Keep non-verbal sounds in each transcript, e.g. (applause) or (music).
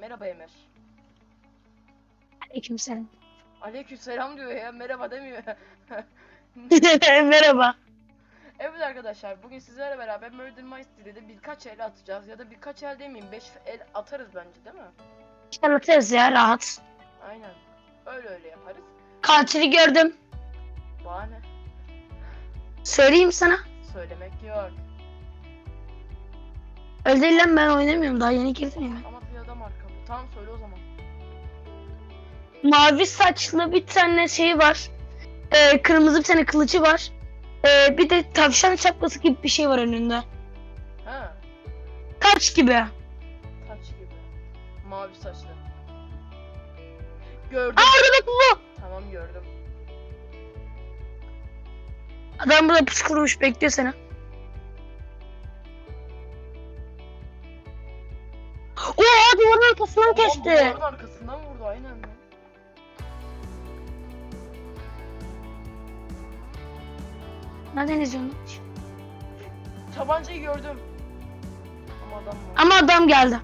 Merhaba Emir. Aleykümselam. Aleykümselam diyor ya merhaba demiyor. (laughs) Merhaba. evet arkadaşlar bugün sizlerle beraber Murder Mystery'de de birkaç el atacağız ya da birkaç el demeyeyim 5 el atarız bence değil mi? Anlatırız ya rahat. Aynen. Öyle öyle yaparız. Katili gördüm. Bahane. Söyleyeyim sana. Söylemek yok. Öyle değil lan ben oynamıyorum daha yeni girdim ya. Ama bir adam arkamda. Tamam söyle o zaman. Mavi saçlı bir tane şey var. Ee, kırmızı bir tane kılıcı var. Ee, bir de tavşan şapkası gibi bir şey var önünde. Ha. Taç gibi. Taç gibi. Mavi saçlı. Gördüm. Aa orada bu. Tamam gördüm. Adam burada pus kurmuş bekliyor seni. Oha duvarın arkasından kesti. duvarın arkasından vurdu aynen. Nereden izliyorsun? Tabancayı gördüm. Ama adam var. Ama adam geldi.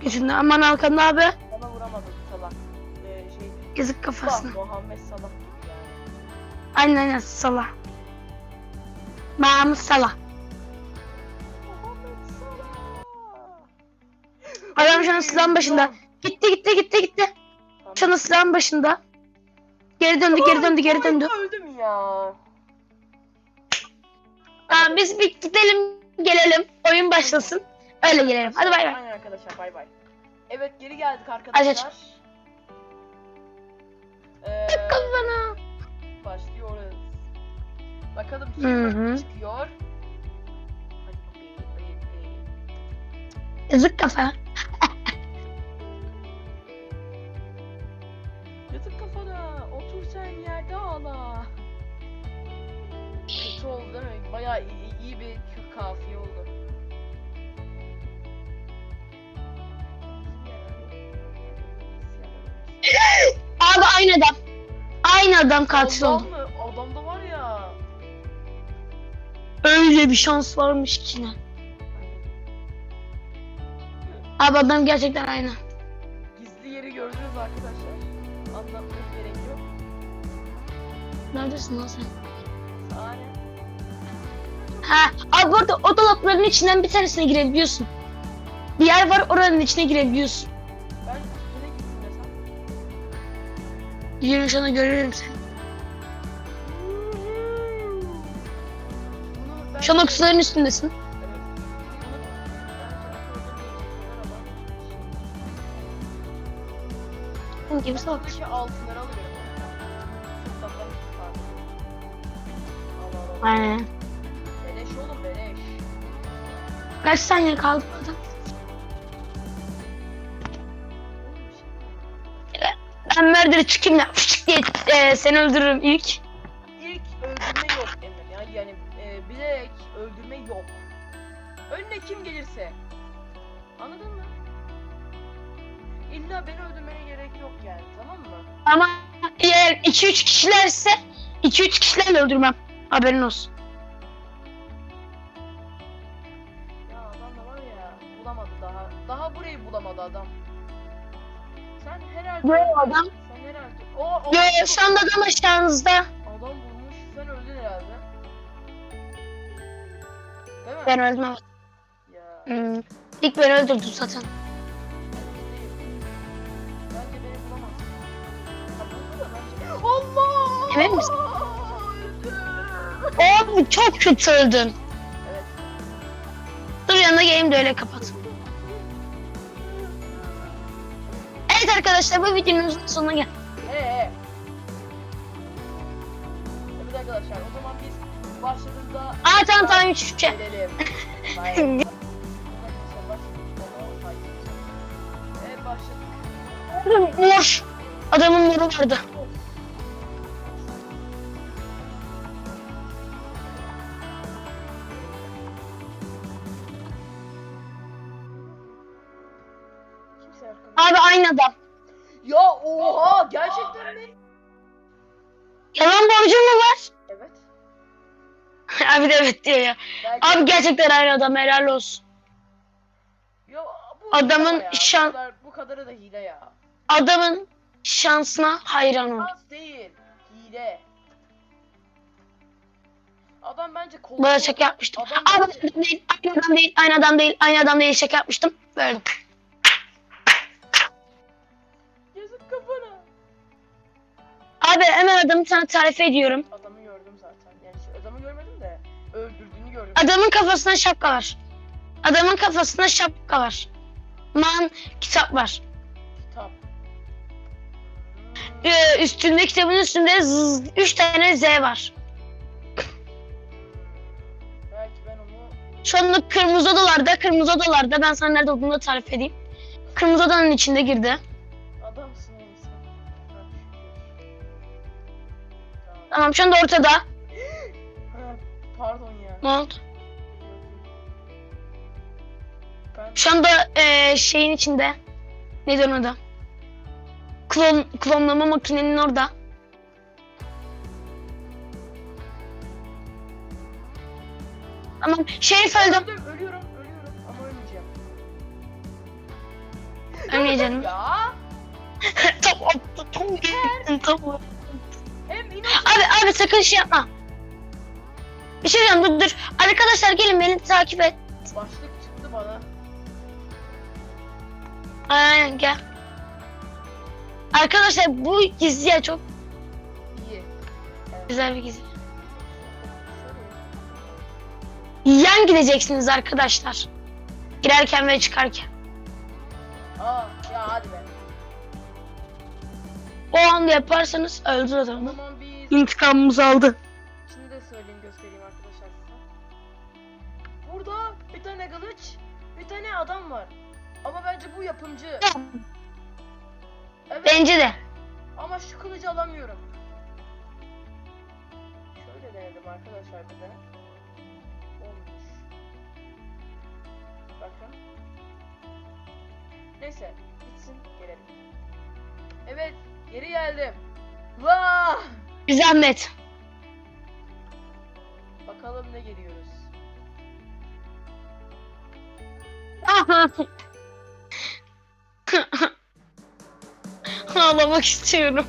Geçindi aman arkanda abi. Bana vuramadı salak. Ee, şey, Yazık kafasına. Muhammed yani. Aynen aynen Salah. Mahmut Salah. Adam şu an silahın başında. Gitti gitti gitti gitti. Şu an silahın başında. Geri döndü geri döndü geri döndü. Öldüm ya. Tamam biz bir gidelim gelelim. Oyun başlasın. Öyle gelelim. Hadi bay bay. Aynen arkadaşlar bay bay. Evet geri geldik arkadaşlar. Ee, Kafana. Başlıyoruz. Bakalım kim hı. çıkıyor. Bakayım, bakayım. Yazık kafa. Yatık kafana. Otur sen yerde ağla. Kötü oldu değil mi? Bayağı iyi, iyi bir kafiye oldu. Abi aynı adam. Aynı adam katil Adam oldu. mı? Adamda var ya. Öyle bir şans varmış ki ne. Abi adam gerçekten aynı. Gizli yeri gördünüz arkadaşlar. Anlatmaya gerek yok. Neredesin lan sen? Sahne. Ha, abi bu arada o dolapların içinden bir tanesine girebiliyorsun. Bir yer var oranın içine girebiliyorsun. Yürü sana görürüm seni. An oksijenin üstündesin. Evet. Bunu bence Senin gibi salak. Altınları alıyorum. Aynen. Beleş oğlum beleş. Kaç saniye kaldı Murder'ı çıkayım da fışık diye e, seni öldürürüm ilk. İlk öldürme yok Emre ya. Yani e, bilerek öldürme yok. Önüne kim gelirse. Anladın mı? İlla beni öldürmene gerek yok yani tamam mı? Ama eğer 2-3 kişilerse 2-3 kişilerle öldürmem. Haberin olsun. Ya adam da var ya bulamadı daha. Daha burayı bulamadı adam. Sen herhalde... Öldün. adam-. O, o, Yo anda adam aşağınızda. Adam bulmuş sen öldün herhalde. Değil mi? Ben öldüm evet. Ya. Hmm. İlk beni öldürdü zaten. Bence beni bulamaz. Ha, buldu da bence- Allah! Emin misin? Öldüm. Abi çok kötü öldün. Evet. Dur yanına geleyim de öyle kapat. Evet arkadaşlar bu videonun sonuna gel. Arkadaşlar o zaman biz başladığımızda Aa tamam tamam hiç şey. gelelim. Hayır. Arkadaşlar başladık. Hayır. Evet başladık. Mor. Adamın moru vardı. Gerçekten aynı adam helal olsun. Yo, bu Adamın ya. şan- Bu, kadar, bu kadarı da hile ya. Adamın şansına hayran ol. Şans değil. Hile. Adam bence kol. Böyle şaka yapmıştım. Adam Abi bence- adam değil, aynı adam değil, aynı adam değil, aynı adam değil şaka yapmıştım. Böyle. Yazık kafana. Abi hemen adamı sana tarif ediyorum. Adamı Adamın kafasında şapka var. Adamın kafasında şapka var. Man kitap var. Kitap. Ee, üstünde kitabın üstünde zzz, üç tane Z var. Belki ben onu Şu anda kırmızı odalarda, kırmızı odalarda ben sana nerede olduğunu da tarif edeyim. Kırmızı odanın içinde girdi. adamsın oğlum sen. Ha, şükür. Tamam. Tamam şu anda ortada. (gasps) Ha, Pardon ya. Ne oldu? Şu anda eee, şeyin içinde. Neden o da? Klon, klonlama makinenin orada. Tamam. Şerif öldüm. ölüyorum, ölüyorum ama ölmeyeceğim. Ölmeyeceğim. Ya tamam. Tamam. Tamam. hem inat Abi abi sakın şey yapma. Bir şey diyeceğim dur dur. Arkadaşlar gelin beni takip et. başlık çıktı bana. Aynen gel. Arkadaşlar bu gizli ya çok İyi. Güzel bir gizli. Yan gideceksiniz arkadaşlar. Girerken ve çıkarken. Aa ya hadi be. O anda yaparsanız öldür O adamı. zaman biz İntikamımızı aldı. şimdi de söyleyeyim göstereyim arkadaşlar size. Burada bir tane kılıç, bir tane adam var. Ama bence bu yapımcı. Evet. Bence de. Ama şu kılıcı alamıyorum. Şöyle denedim arkadaşlar bir de. Olmuş. Bakın. Neyse. Bitsin. Gelelim. Evet. Geri geldim. Vah! Bir zahmet. Bakalım ne geliyoruz. (laughs) Ağlamak istiyorum.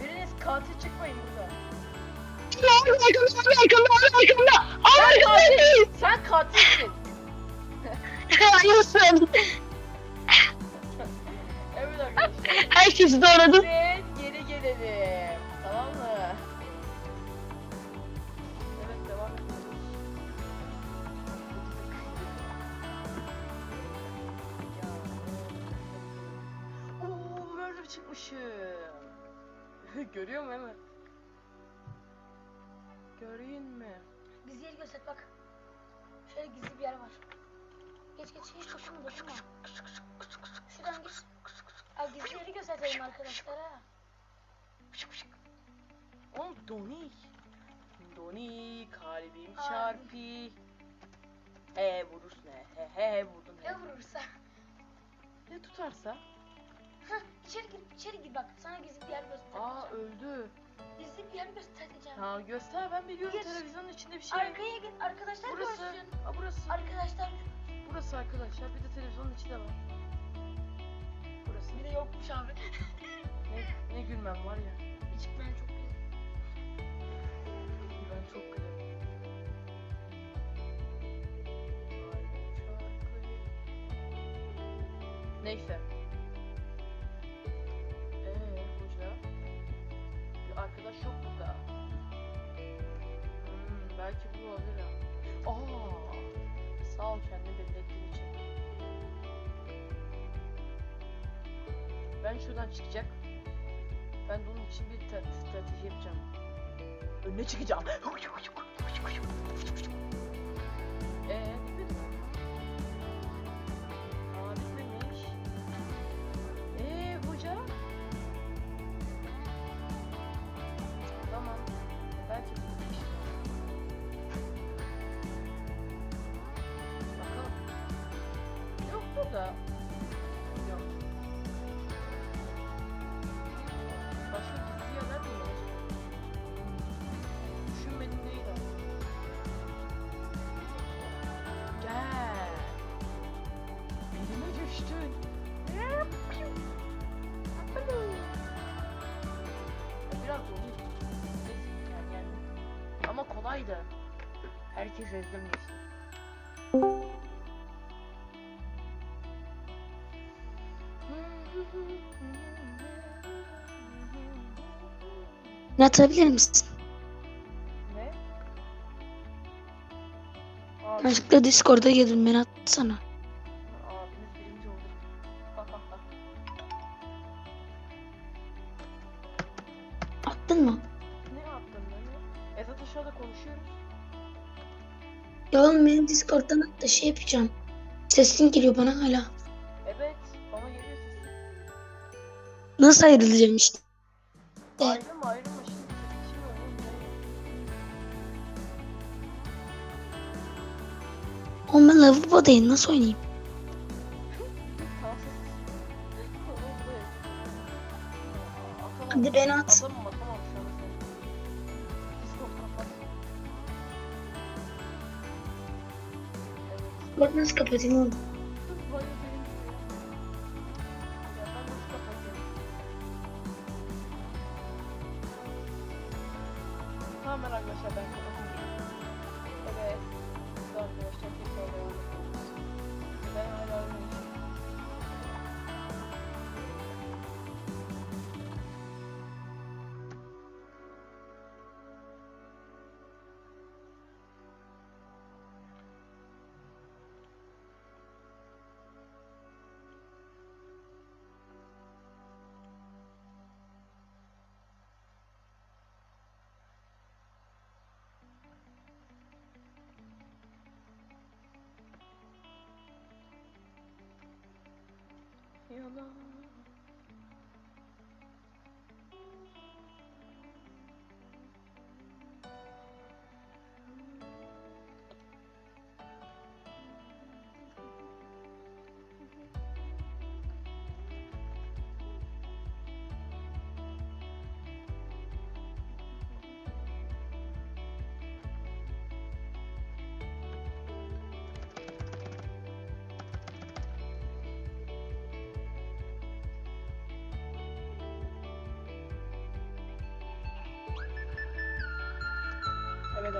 Biriniz katil çıkmayın burada. Arkamda, arkamda, arkamda, arkamda. Sen Arkamda katil, değil. sen katilsin. Hayırsın. Herkesi doğradı. Ve geri gelelim. Tamam mı? Evet devam ediyoruz. Ooo böyle çıkmışım. (laughs) Görüyor mu hemen? Göreyim mi? Gizli yeri göster bak. Şöyle gizli bir yer var. Geç geç hiç hoşuma dokunma. Şuradan git. Abi gizli yeri göstereyim arkadaşlara. Oğlum Doni. Doni kalbim Abi. çarpı. He vurursun he. He he, vurdun he. Ne vurursa. Ne tutarsa? Hah içeri gir içeri gir bak. Sana gizli bir yer göstereceğim. Aa öldü. Gizli bir yer göstereceğim. Ha göster ben biliyorum Gir. televizyonun içinde bir şey. Arkaya git arkadaşlar burası. görsün. Ha burası. Arkadaşlar Burası arkadaşlar. Bir de televizyonun içi de var. Bir de yokmuş abi. Ne, ne gülmem var ya. Hiç ben çok güzel. Ben çok gülerim. Neyse. Eee hoca? Bir arkadaş yok burada. Hmm, belki bu olabilir. Aa, sağ ol kendini belli ettiğin için. Ben şuradan çıkacak. Ben bunun için bir strateji yapacağım. Önüne çıkacağım. Eee bitmedi mi? Aa bitmemiş. Eee hoca? Ezdim geçti. Ne atabilir misin? Ne? Abi, Yanlışlıkla Discord'a girdim beni atsana. abimiz birinci oldu. Attın mı? ne yaptın lan? Esat aşağıda konuşuyoruz. Ya oğlum benim Discord'dan at da şey yapacağım. Sesin geliyor bana hala. Evet, bana geliyor sesin. Nasıl ayrılacağım işte? Evet. Ayrılma ayrılma şimdi. Şimdi oğlum ne? Oğlum ben lavabodayım nasıl oynayayım? Hadi beni at. Atamam Bak nasıl kapatayım oğlum. Vay benim gibi ya. Ya ben nasıl kapatayım? Tamam arkadaşlar ben kapatayım. Evet. Biz arkadaşlar tekrar devam ediyoruz. Ben hala ölmemişim. Yana. Evet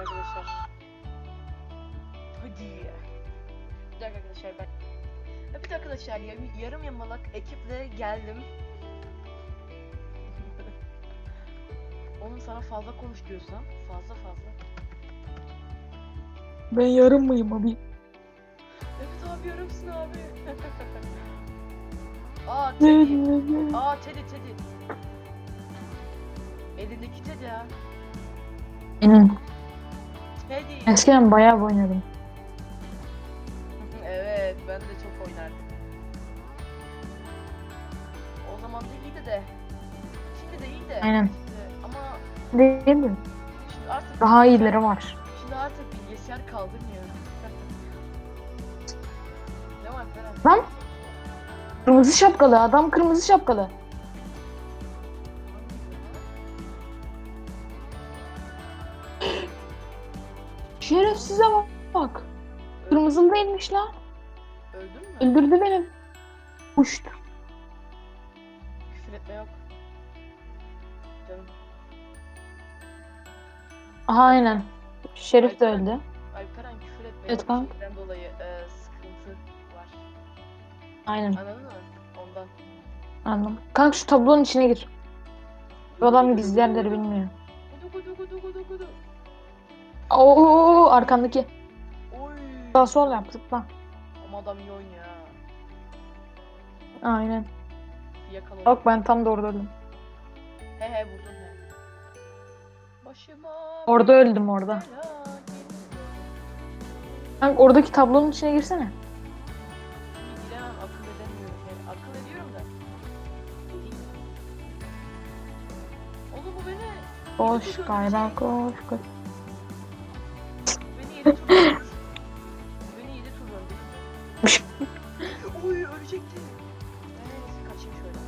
arkadaşlar. Hadi. Bir dakika arkadaşlar ben. Evet arkadaşlar yarım, yarım yamalak ekiple geldim. (laughs) Oğlum sana fazla konuş diyorsam fazla fazla. Ben yarım mıyım abi? Evet abi yarımsın abi. (laughs) Aa Teddy. Aa Teddy Teddy. Elindeki Teddy ha. Teddy. Eskiden bayağı oynadım. evet ben de çok oynardım. O zaman da iyiydi de. Şimdi de iyi de. Aynen. Şimdi- ama Değil mi? şimdi artık Daha iyileri var. Şimdi artık bilgisayar kaldırmıyor. ne var Ferhat? Lan kırmızı şapkalı adam kırmızı şapkalı. Şerefsize bak. bak. Kırmızılı değilmiş lan. Öldün mü? Öldürdü beni. Uçtu. Küfür etme yok. Canım. Aha aynen. Şerif de öldü. Alperen küfür etme Evet, yok. kanka. Şeyden dolayı e, sıkıntı var. Aynen Anladın mı? Ondan. anladım. Kanka şu tablonun içine gir. Bu adam gizli yerleri bilmiyor. Gudu gudu gudu gudu gudu. Oo arkandaki. Oy. Sağ sol yap zıpla. Ama adam iyi oynuyor ha. Aynen. Yakala. Bak ben tam orada öldüm. He he vurdun he. Başıma Orada öldüm orada. Kanka oradaki tablonun içine girsene. Giremem akıl edemiyorum. Yani akıl ediyorum da. Oğlum bu beni Koş galiba koş koş. Beni yedi tur öldürdü. Oy ölecekti. Neyse kaçayım şöyle.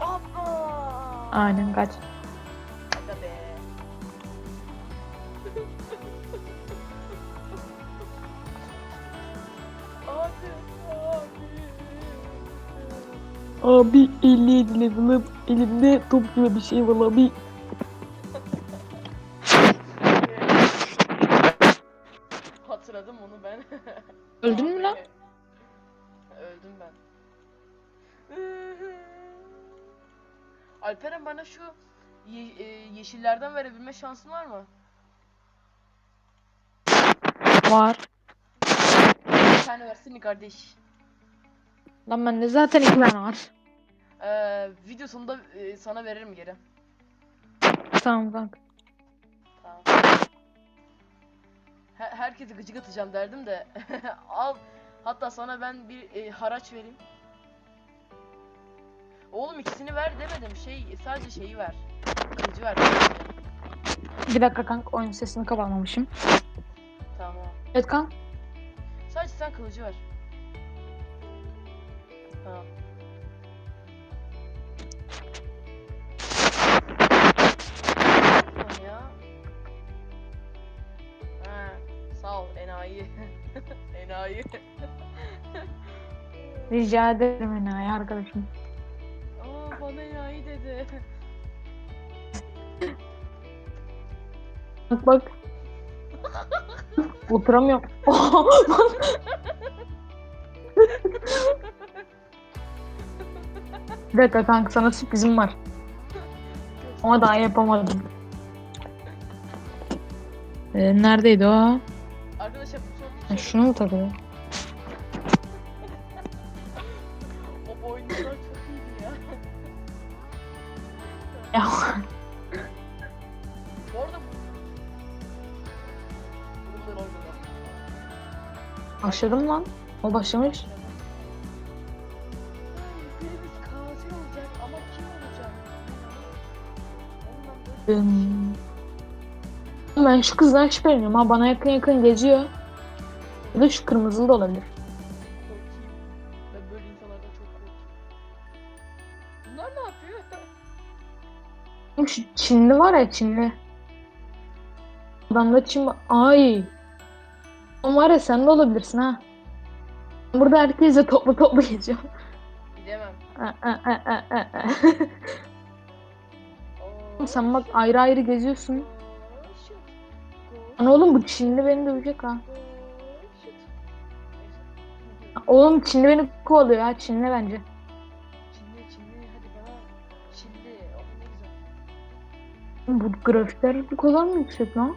Abba. Aynen kaç. Aga be. Abi 57 level'ım. Elimde top gibi bir şey var abi. Bana şu ye- e, yeşillerden verebilme şansın var mı? Var. Bir tane versene kardeş. Lan bende zaten iki tane var. Ee, video sonunda e, sana veririm geri. Tamam kanka. Tamam. Her- herkese gıcık atacağım derdim de (laughs) al. Hatta sana ben bir e, haraç vereyim. Oğlum ikisini ver demedim. Şey sadece şeyi ver. Kılıcı ver. Bir dakika kanka oyun sesini kapatmamışım. Tamam. Evet kanka. Sadece sen kılıcı ver. Tamam. Ya. Ha, sağ ol enayi. (laughs) enayi. (laughs) Rica ederim enayi arkadaşım. Dedi. Bak bak. Oturamıyorum. (laughs) Bir dakika kanka sana sürprizim var. Ama daha yapamadım. Ee, neredeydi o? Arkadaşlar bu son Ha, şunu mu takıyor? Başladım lan. O başlamış. Hmm. Ben şu kızdan şüpheleniyorum ha bana yakın yakın geziyor. Ya da şu kırmızılı da olabilir. Bunlar ne yapıyor? Şu Çinli var ya Çinli. Adamda Çin. Ay. Oğlum var ya sen de olabilirsin ha. Burada herkese toplu toplu geziyorum. Gidemem. Sen bak ayrı ayrı geziyorsun. Lan oğlum bu Çinli beni dövecek ha. Oğlum Çinli beni kovalıyor ha Çinli bence. Çinli, Çinli, hadi bana. Çinli, oh ne güzel. Bu grafikler bu kadar mı yüksek lan?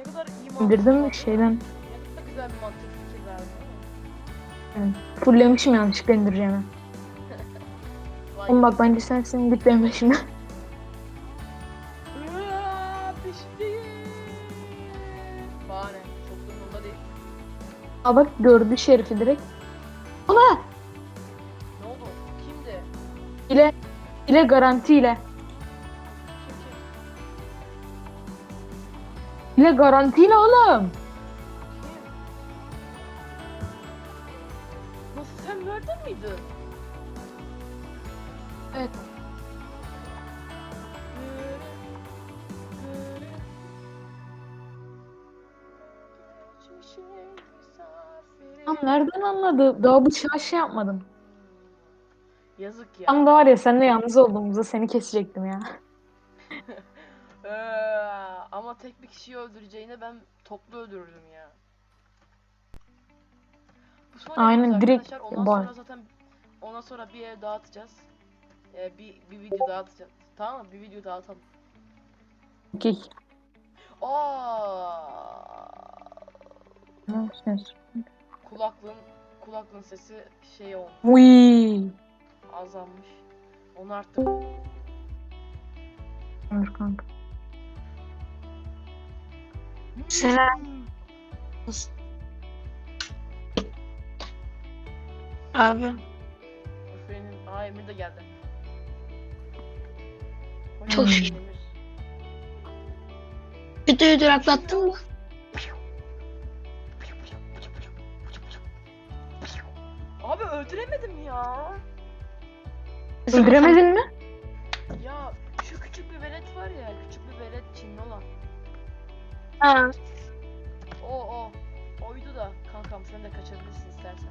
Ne kadar iyi mantık. İndirdim şeyden? Ne kadar güzel bir mantık fikir verdin değil mi? Fulllemişim yanlışlıkla indireceğimi. Vay. (laughs) Oğlum bak bence sensin git benim peşimden. Aa, (laughs) pişti. Bahane. Çok da umurumda değil. Aa bak gördü şerifi direkt. Ona Ne oldu? Kimdi? ile ile garantiyle. İle garantiyle oğlum. Nasıl sen verdin miydin? Evet. Tam nereden anladı? Daha bıçağı şey yapmadım. Yazık ya. Tam da var ya seninle yalnız olduğumuzda seni kesecektim ya. (laughs) Ama tek bir kişiyi öldüreceğine ben toplu öldürürdüm ya. Bu son Aynen, direkt. Ondan sonra zaten ondan sonra bir ev dağıtacağız. Ee, bir, bir video dağıtacağız. Tamam mı? Bir video dağıtalım. Okey. Aa! Ne yapıyorsun? Kulaklığın kulaklığın sesi şey olmuş, Uy. azalmış. Onu arttır. Dur kanka. Selam. Abi Efendim, aa Emir de geldi. Hoş Çok şükür. Videoyu duraklattın mı? Abi öldüremedim ya. Öldüremedin mi? Ya şu küçük bir velet var ya, küçük bir velet Çinli olan. Ha. O o. Oydu da kankam sen de kaçabilirsin istersen.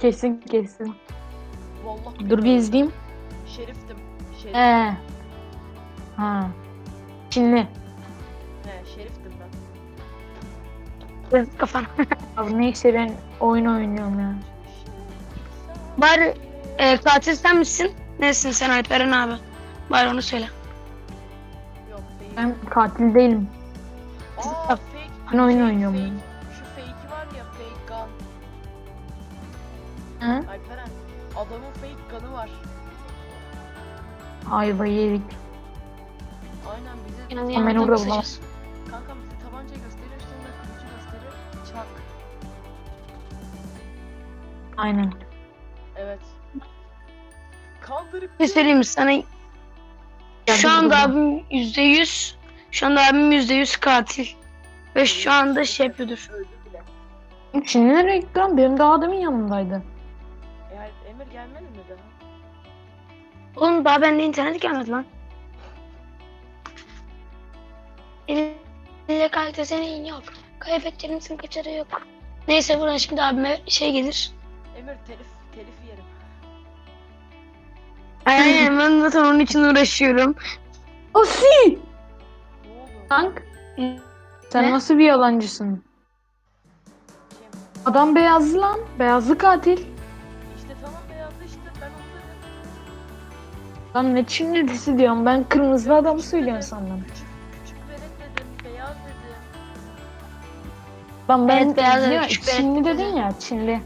Kesin kesin. Vallahi Dur bir izleyeyim. Şeriftim. Şerif. Ee. Ha. Çinli. He, şeriftim ben. Kız kafan. (laughs) Abi neyse ben oyun oynuyorum ya. Bari e, katil sen misin? Nesin sen Alperen abi? Bari onu söyle. Yok. Ben katil değilim. Aa fake. ben oyun şey, oynuyorum fake. Şu fake'i var ya fake gun. Hı? Alperen. Adamın fake gun'ı var. Ayvayı yedik. Aynen bize Yani Ben yanından orada kısacağız. kanka bize tabanca gösteriyor üstünde kılıcı gösteriyor. Çak. Aynen. Evet. Kaldırıp Ne söyleyeyim mi sana? Şu anda abim yüzde yüz. Şu anda abim yüzde yüz katil. Ve şu anda şey yapıyordur. Şimdi nereye gitti lan? Benim daha adamın yanındaydı. Eğer Emir gelmedi mi daha? Oğlum daha bende internet gelmedi lan. Elinle kalite senin yok. Kaybettiğimizin kaçarı yok. Neyse buradan şimdi abime şey gelir. Emir telif telif yerim. Aynen ben zaten onun için uğraşıyorum. Osi! Tank. Sen Ne? nasıl bir yalancısın? Kim? Adam beyazlı lan. Beyazlı katil. İşte tamam beyazlı işte ben onu dedim. Lan ne Çin dizisi diyorum. Ben kırmızı adamı söylüyorum sandım. Küçük, küçük velet dedim, beyaz dedim. Lan ben Evet, beyaz ya, küçük Çinli dedin ya Çinli.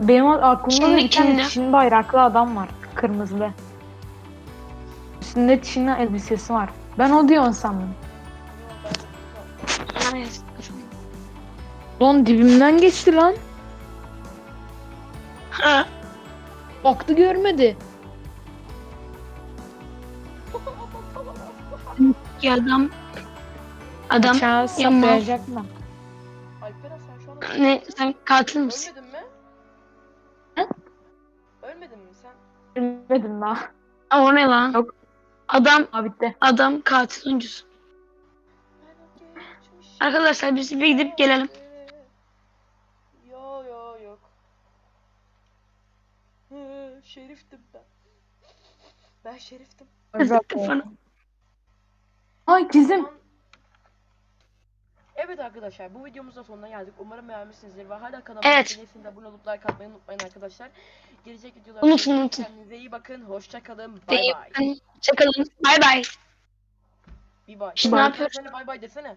Benim aklımda da Çinli, bir tane Çinli. Çin bayraklı adam var. Kırmızılı. Üstünde Çinli elbisesi var. Ben o diyorsun sandım. Lan dibimden geçti lan. ha, Baktı görmedi. ki adam adam Bıçağı yapma. saplayacak mı? Alperen sen şu anda ne sen katil misin? ölmedin mi? Hı? Ölmedin mi sen? Bilmedim daha. Aa, o ne lan? Yok. Adam bitti. adam katil oyuncusu. Arkadaşlar biz bir gidip gelelim. Yo yo yok. Hı, Şeriftim ben. Ben şeriftim. Kafana. Ay kızım. Evet arkadaşlar bu videomuzun sonuna geldik. Umarım beğenmişsinizdir ve hala kanalıma Evet. abone olup like atmayı unutmayın arkadaşlar. Gelecek videolarda Unutun, unutun. Kendinize iyi bakın. Hoşça kalın. Bay bay. bakın. Çakalın. Bay bay. Bir bay. Şimdi ne de bay bay desene.